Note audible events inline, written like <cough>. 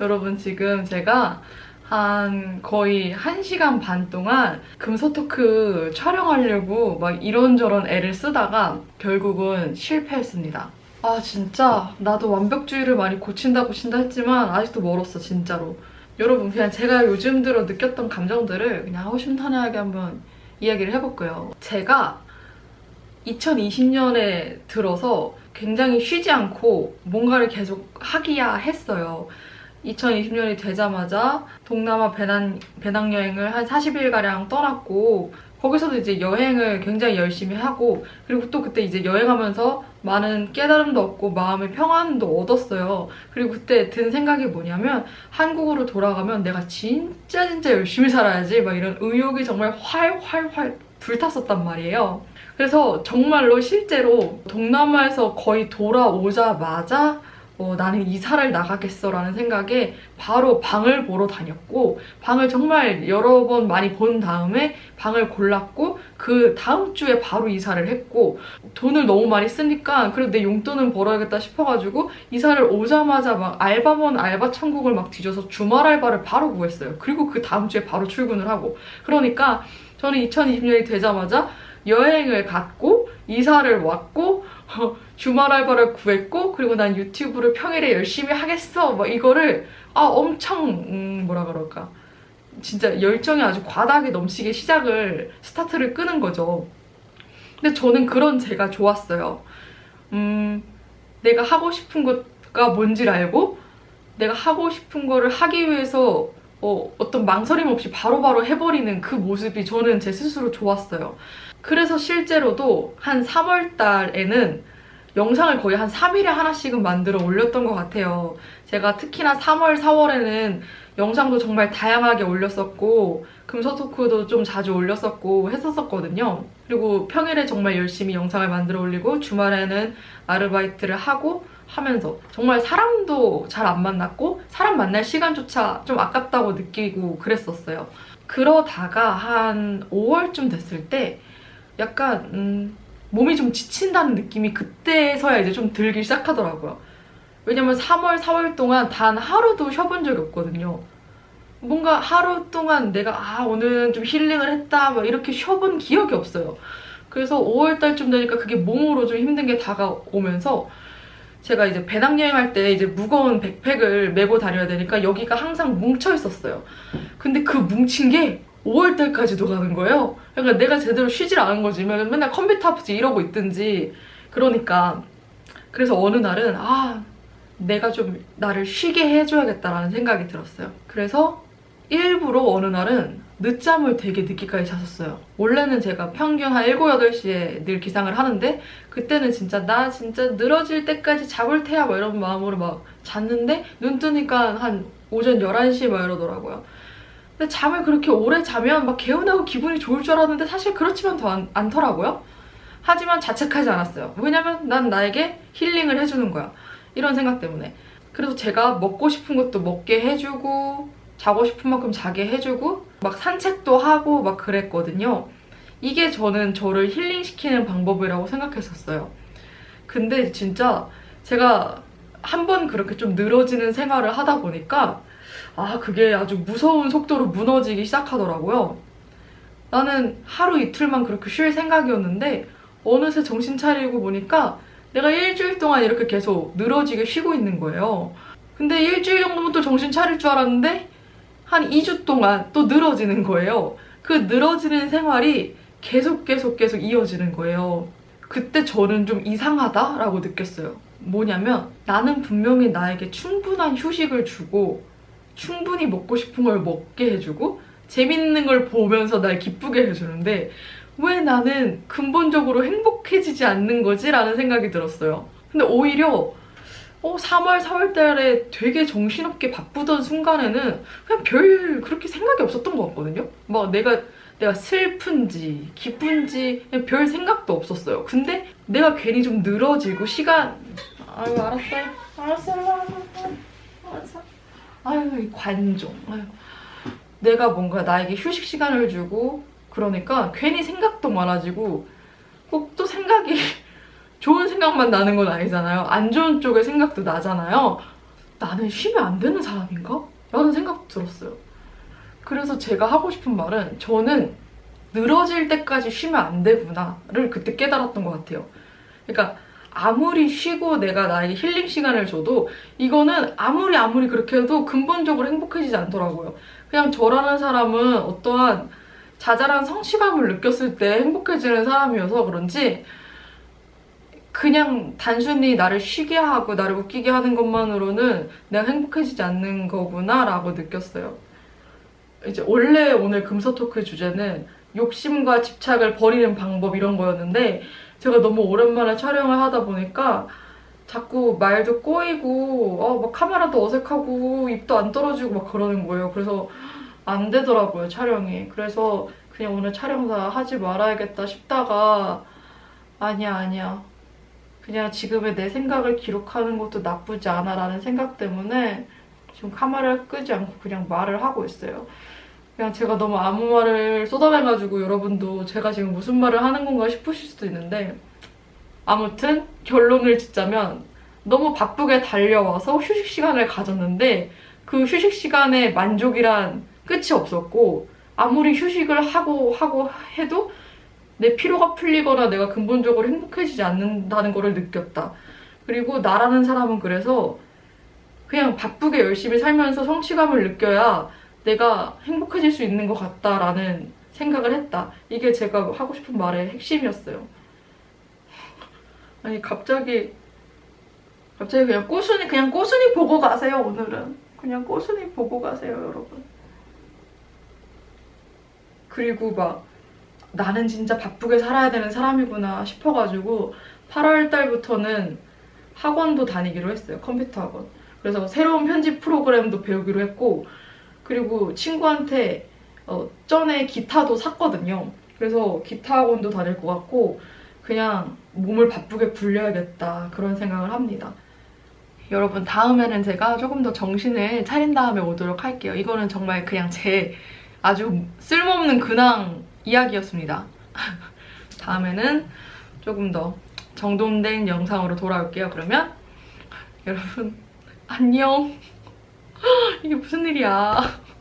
여러분 지금 제가 한 거의 1시간 반 동안 금서토크 촬영하려고 막 이런저런 애를 쓰다가 결국은 실패했습니다. 아 진짜 나도 완벽주의를 많이 고친다 고친다 했지만 아직도 멀었어 진짜로. 여러분 그냥 제가 요즘 들어 느꼈던 감정들을 그냥 허심탄회하게 한번 이야기를 해볼게요. 제가 2020년에 들어서 굉장히 쉬지 않고 뭔가를 계속 하기야 했어요. 2020년이 되자마자 동남아 배낭, 배낭여행을 한 40일가량 떠났고 거기서도 이제 여행을 굉장히 열심히 하고 그리고 또 그때 이제 여행하면서 많은 깨달음도 얻고 마음의 평안도 얻었어요. 그리고 그때 든 생각이 뭐냐면 한국으로 돌아가면 내가 진짜 진짜 열심히 살아야지 막 이런 의욕이 정말 활활활 불탔었단 말이에요. 그래서 정말로 실제로 동남아에서 거의 돌아오자마자 어, 나는 이사를 나가겠어라는 생각에 바로 방을 보러 다녔고 방을 정말 여러 번 많이 본 다음에 방을 골랐고 그 다음 주에 바로 이사를 했고 돈을 너무 많이 쓰니까 그래도 내 용돈은 벌어야겠다 싶어가지고 이사를 오자마자 막 알바몬 알바 천국을 막 뒤져서 주말 알바를 바로 구했어요. 그리고 그 다음 주에 바로 출근을 하고 그러니까 저는 2020년이 되자마자 여행을 갔고 이사를 왔고 어, 주말 알바를 구했고 그리고 난 유튜브를 평일에 열심히 하겠어 막 이거를 아 엄청 음, 뭐라 그럴까 진짜 열정이 아주 과다하게 넘치게 시작을 스타트를 끄는 거죠. 근데 저는 그런 제가 좋았어요. 음 내가 하고 싶은 것가 뭔지를 알고 내가 하고 싶은 거를 하기 위해서 어, 어떤 망설임 없이 바로바로 해버리는 그 모습이 저는 제 스스로 좋았어요. 그래서 실제로도 한 3월 달에는 영상을 거의 한 3일에 하나씩은 만들어 올렸던 것 같아요. 제가 특히나 3월, 4월에는 영상도 정말 다양하게 올렸었고, 금서토크도 좀 자주 올렸었고 했었었거든요. 그리고 평일에 정말 열심히 영상을 만들어 올리고, 주말에는 아르바이트를 하고 하면서 정말 사람도 잘 안 만났고, 사람 만날 시간조차 좀 아깝다고 느끼고 그랬었어요. 그러다가 한 5월쯤 됐을 때, 약간 음, 몸이 좀 지친다는 느낌이 그때서야 이제 좀 들기 시작하더라고요. 왜냐면 3월, 4월 동안 단 하루도 쉬어본 적이 없거든요. 뭔가 하루 동안 내가 아 오늘은 좀 힐링을 했다 막 이렇게 쉬어본 기억이 없어요. 그래서 5월 달쯤 되니까 그게 몸으로 좀 힘든 게 다가오면서 제가 이제 배낭여행 할 때 이제 무거운 백팩을 메고 다녀야 되니까 여기가 항상 뭉쳐 있었어요. 근데 그 뭉친 게 5월 달까지도 가는 거예요. 그러니까 내가 제대로 쉬질 않은 거지. 맨- 맨날 컴퓨터 앞에서 이러고 있든지. 그러니까 그래서 어느 날은 아 내가 좀 나를 쉬게 해줘야겠다라는 생각이 들었어요. 그래서 일부러 어느 날은 늦잠을 되게 늦게까지 잤었어요. 원래는 제가 평균 한 7, 8시에 늘 기상을 하는데 그때는 진짜 나 진짜 늘어질 때까지 잡을 테야 막 이런 마음으로 막 잤는데 눈 뜨니까 한 오전 11시 막 이러더라고요. 근데 잠을 그렇게 오래 자면 막 개운하고 기분이 좋을 줄 알았는데 사실 그렇지만 더 않, 않더라고요. 하지만 자책하지 않았어요. 왜냐면 난 나에게 힐링을 해주는 거야. 이런 생각 때문에. 그래서 제가 먹고 싶은 것도 먹게 해주고, 자고 싶은 만큼 자게 해주고, 막 산책도 하고 막 그랬거든요. 이게 저는 저를 힐링시키는 방법이라고 생각했었어요. 근데 진짜 제가 한 번 그렇게 좀 늘어지는 생활을 하다 보니까 아, 그게 아주 무서운 속도로 무너지기 시작하더라고요. 나는 하루 이틀만 그렇게 쉴 생각이었는데, 어느새 정신 차리고 보니까 내가 일주일 동안 이렇게 계속 늘어지게 쉬고 있는 거예요. 근데 일주일 정도면 또 정신 차릴 줄 알았는데, 한 2주 동안 또 늘어지는 거예요. 그 늘어지는 생활이 계속 계속 계속 이어지는 거예요. 그때 저는 좀 이상하다라고 느꼈어요. 뭐냐면 나는 분명히 나에게 충분한 휴식을 주고 충분히 먹고 싶은 걸 먹게 해주고 재밌는 걸 보면서 날 기쁘게 해주는데 왜 나는 근본적으로 행복해지지 않는 거지? 라는 생각이 들었어요. 근데 오히려 어, 3월, 4월 달에 되게 정신없게 바쁘던 순간에는 그냥 별 그렇게 생각이 없었던 것 같거든요. 막 내가 내가 슬픈지 기쁜지 별 생각도 없었어요. 근데 내가 괜히 좀 늘어지고 시간 아유 알았어요. 알았어요. 알았어. 아유 이 관종. 내가 뭔가 나에게 휴식 시간을 주고 그러니까 괜히 생각도 많아지고 꼭 또 생각이 <laughs> 좋은 생각만 나는 건 아니잖아요. 안 좋은 쪽의 생각도 나잖아요. 나는 쉬면 안 되는 사람인가? 라는 생각 들었어요. 그래서 제가 하고 싶은 말은 저는 늘어질 때까지 쉬면 안 되구나를 그때 깨달았던 것 같아요. 그러니까 아무리 쉬고 내가 나에게 힐링 시간을 줘도 이거는 아무리 아무리 그렇게 해도 근본적으로 행복해지지 않더라고요. 그냥 저라는 사람은 어떠한 자잘한 성취감을 느꼈을 때 행복해지는 사람이어서 그런지 그냥 단순히 나를 쉬게 하고 나를 웃기게 하는 것만으로는 내가 행복해지지 않는 거구나라고 느꼈어요. 이제 원래 오늘 금서 토크 주제는 욕심과 집착을 버리는 방법 이런 거였는데 제가 너무 오랜만에 촬영을 하다 보니까 자꾸 말도 꼬이고 어, 막 카메라도 어색하고 입도 안 떨어지고 막 그러는 거예요. 그래서 안 되더라고요 촬영이. 그래서 그냥 오늘 촬영 다 하지 말아야겠다 싶다가 아니야 아니야 그냥 지금의 내 생각을 기록하는 것도 나쁘지 않아라는 생각 때문에 지금 카메라를 끄지 않고 그냥 말을 하고 있어요. 그냥 제가 너무 아무 말을 쏟아내가지고 여러분도 제가 지금 무슨 말을 하는 건가 싶으실 수도 있는데 아무튼 결론을 짓자면 너무 바쁘게 달려와서 휴식 시간을 가졌는데 그 휴식 시간에 만족이란 끝이 없었고 아무리 휴식을 하고 하고 해도 내 피로가 풀리거나 내가 근본적으로 행복해지지 않는다는 거를 느꼈다. 그리고 나라는 사람은 그래서 그냥 바쁘게 열심히 살면서 성취감을 느껴야 내가 행복해질 수 있는 것 같다라는 생각을 했다. 이게 제가 하고 싶은 말의 핵심이었어요. 아니 갑자기 갑자기 그냥 꼬순이 그냥 꼬순이 보고 가세요 오늘은 그냥 꼬순이 보고 가세요 여러분. 그리고 막 나는 진짜 바쁘게 살아야 되는 사람이구나 싶어가지고 8월 달부터는 학원도 다니기로 했어요 컴퓨터 학원. 그래서 새로운 편집 프로그램도 배우기로 했고 그리고 친구한테 어, 전에 기타도 샀거든요. 그래서 기타 학원도 다닐 것 같고 그냥 몸을 바쁘게 굴려야겠다 그런 생각을 합니다. 여러분 다음에는 제가 조금 더 정신을 차린 다음에 오도록 할게요. 이거는 정말 그냥 제 아주 쓸모없는 근황 이야기였습니다. <laughs> 다음에는 조금 더 정돈된 영상으로 돌아올게요. 그러면 여러분 안녕. <gasps> 이게 무슨 일이야.